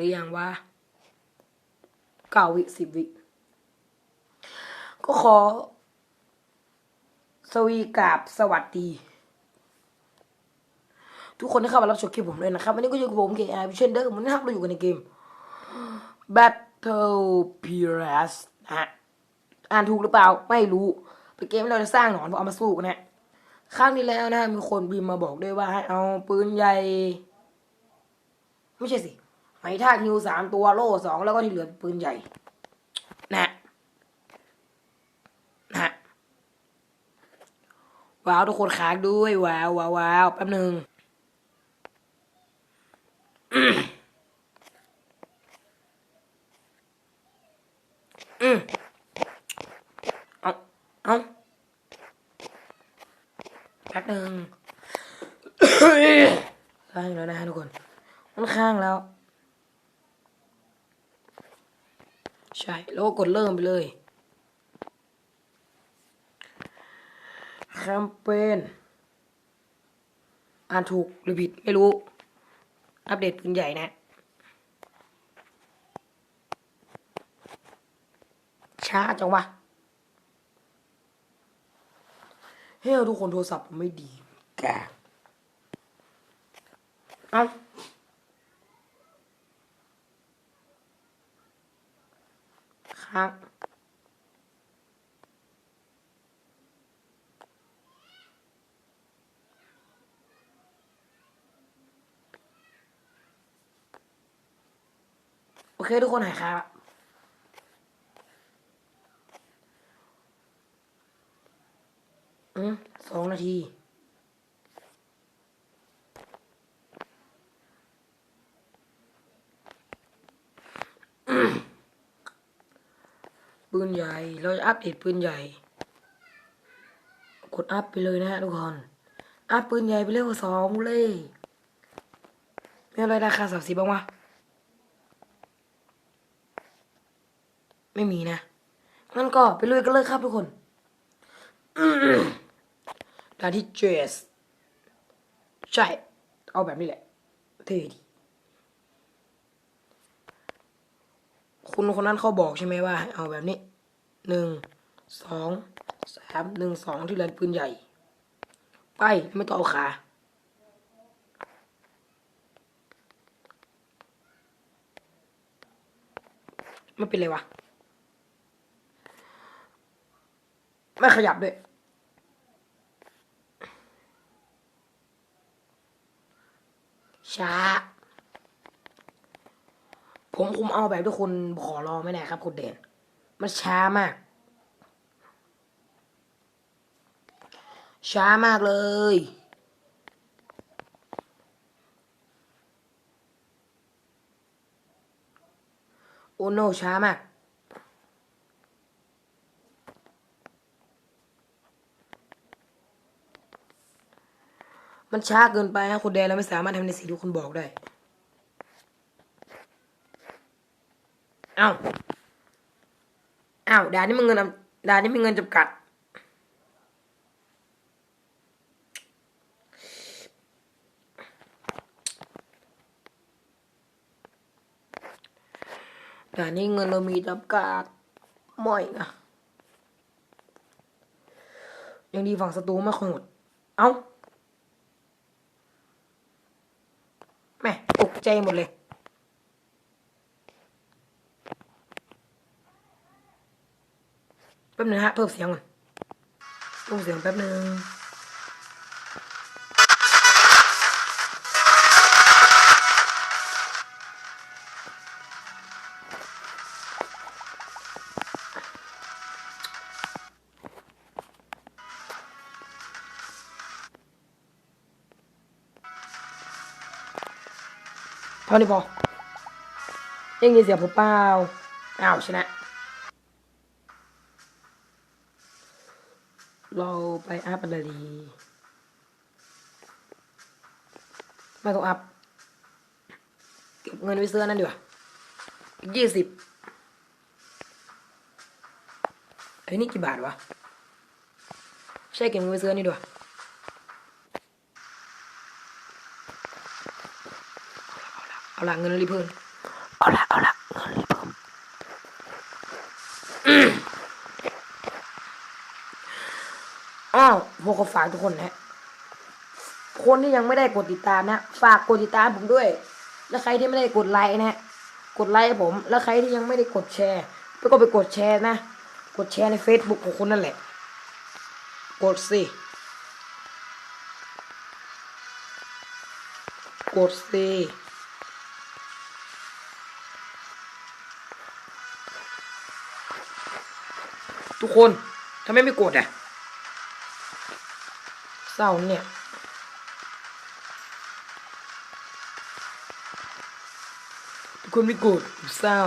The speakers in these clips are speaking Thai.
หรือยังว่าเก้าวิสิบวิ ก็ขอ สวีกาบสวัสดี ทุกคนที่เข้ามารับชมคลิปผมเลยนะครับ วันนี้ก็อยู่กับผมเกอาวิเชนเดอร์วันะครับเราอยู่กันในเกม Battle p i r a s นะฮะอ่านถูกหรือเปล่า ไม่รู้ เป็นเกมที่เราจะสร้างหนอนเพื่อเอามาสู้กันนะครั้งที่แล้วนะ มีคนบินมาบอกด้วยว่าให้เอาปืนใหญ่ ไม่ใช่สิ ไม้ท่าฮิวสามตัวโล่สองแล้วก็ที่เหลือปืนใหญ่ นะนะว้าวทุกคนค้างด้วยว้าวว้าวว้าวแป๊บหนึ่งอืมเอาเอาแป๊บหนึ่งข้างแล้วนะฮะทุกคนมันข้างแล้ว ใช่ แล้วก็กดเริ่มไปเลยแคมเปญอ่านถูกหรือผิดไม่รู้ อัปเดตปืนใหญ่นะ ช้าจังวะเฮ้ยทุกคนโทรศัพท์ไม่ดีแกเอ้า ค้าง โอเคทุกคนหายค้างละอืมสองนาที ปื นใหญ่ เราจะอัปเดตปืนใหญ่ กดอัพไปเลยนะฮะทุกคน อัพปืนใหญ่ไปเร็วสองเลยมีอะไรราคาสามสิบบ้างวะ ไม่มีนะงั้นก็ไปลุยกันเลยครับทุกคนด่านที่เจสใช่ เอาแบบนี้แหละ เท่ดีคุณคนนั้นเขาบอกใช่ไหมว่า เอาแบบนี้ หนึ่งสองสามหนึ่งสองที่เรือนปืนใหญ่ ไปไม่ต้องเอาขาไม่เป็นไรวะ ไม่ขยับด้วยช้า ผมคุมเอาแบบทุกคนขอรอไม่ได้ครับคุณเด่น มันช้ามาก ช้ามากเลยโอ้โนช้ามากมันช้าเกินไปฮะคุณแดนเราไม่สามารถทำในสิ่งที่คุณบอกได้ เอ้า อ้าวด่านนี้มันเงินอำด่านนี้มีเงินจำกัด ด่านนี้เงินเรามีจำกัดม่อยนะยังดีฝั่งศัตรูไม่ค่อยหมด เอ้าแม่ตกใจหมดเลย ป๊บนึงฮะเพิ่มเสียงก่อนเพิ่มเสียงแป๊บนึงเท่านี้พอยังยินเสียงผมเปล่าอ้าวชนะ เราไปอัพอะไรดีไม่ต้องอัพ เก็บเงินไว้ซื้อนั่นดีกว่าอีกยี่สิบเฮ้ยนี่กี่บาทวะ ใช่เก็บเงินไว้ซื้อนี่ดีกว่าเอาละเอาละเอาละเงินรีบเพิ่มเอาละเอาละเงินเลยเพิ่มอ้าว พวกเขาฝากทุกคนนะคนที่ยังไม่ได้กดติดตามนะ ฝากกดติดตามผมด้วย แล้วใครที่ไม่ได้กดไลค์นะ กดไลค์ผม แล้วใครที่ยังไม่ได้กดแชร์ไปก็ไปกดแชร์นะ กดแชร์ใน Facebook ของคุณนั่นแหละ กดสิ กดสิทุกคนทำไมไม่กดอะ เศร้าเนี่ย ทุกคนไม่กดเศร้า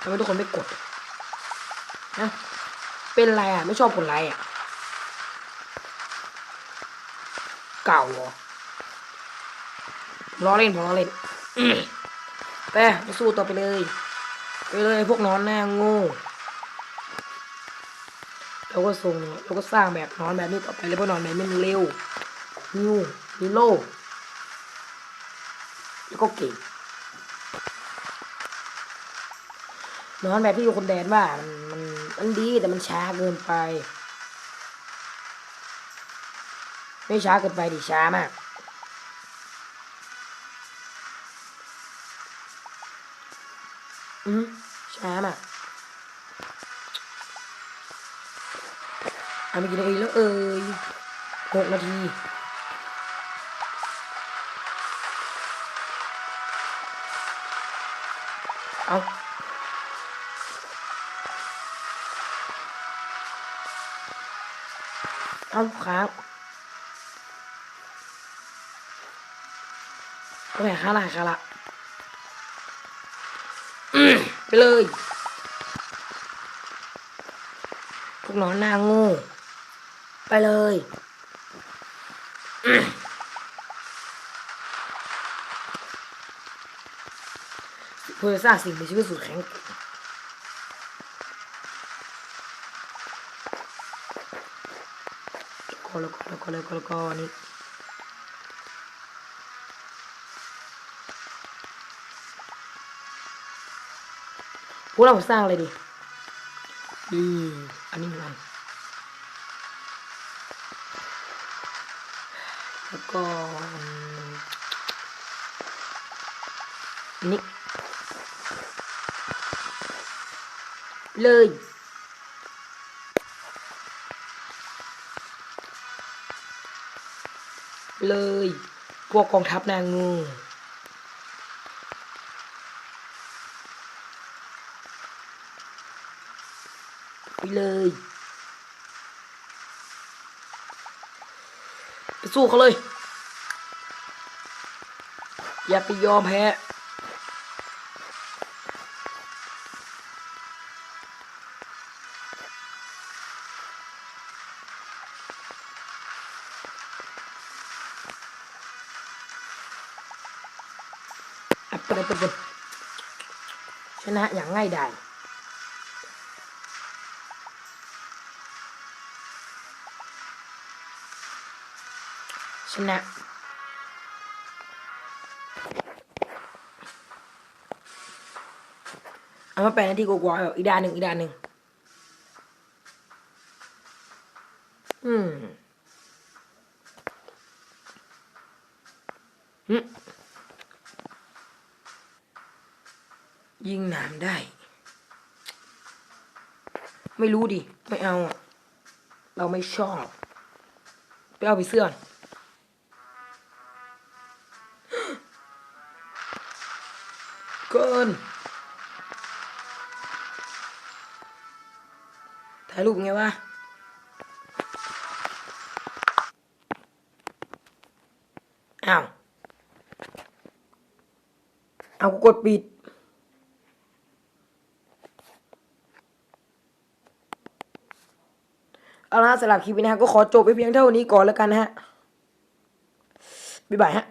ทำไมทุกคนไม่กดนะเป็นไรอะ ไม่ชอบกดไลค์อะ เก่าเหรอผมล้อเล่นผมล้อเล่นไปไปสู้ต่อไปเลย ไปเลยพวกนอนหน้าโง่ เราก็ส่งเราก็สร้างแบบนอนแบบนี้ต่อไปเลยเพราะนอนแบบนี้มันเร็วนิวมีโลแล้วก็เก่งนอนแบบที่อยู่คนแดนว่ามันมันมันดีแต่มันช้าเกินไป ไม่ช้าเกินไปดิช้ามากอืมช้ามาก อาไปกี่นาทีแล้วเอ่ยหกนาทีเอาเอาค้างโอเคค้าละค้าละไปเลย พวกน้องหน้าโงู ไปเลยเพื่อสร้างสิ่งมีชีวิตสุดแข็งก็แล้วก็แล้วก็แล้วก็แล้วก็นี่พวกเราสร้างอะไรดีอืมอันนี้มัน แล้วก็นนี่เลยเลย พวกกองทัพนางงูไปเลย ไป สู้เขาเลย อย่าไปยอมแพ้อัปเปอร์เปอร์ชนะอย่างง่ายดาย ชนะ เอามาแปดนาทีกว่าๆอีกด้านหนึ่งอีกด้านหนึ่งอืมยิงหนามได้ ไม่รู้ดิ ไม่เอา เราไม่ชอบ ไปเอาไปเสื้อ เกิน ถ่ายรูปไงวะอ้าวเอากดปิด เอาละสำหรับคลิปนี้นะฮะก็ขอจบไปเพียงเท่านี้ก่อนแล้วกันนะฮะ บ๊ายบายฮะ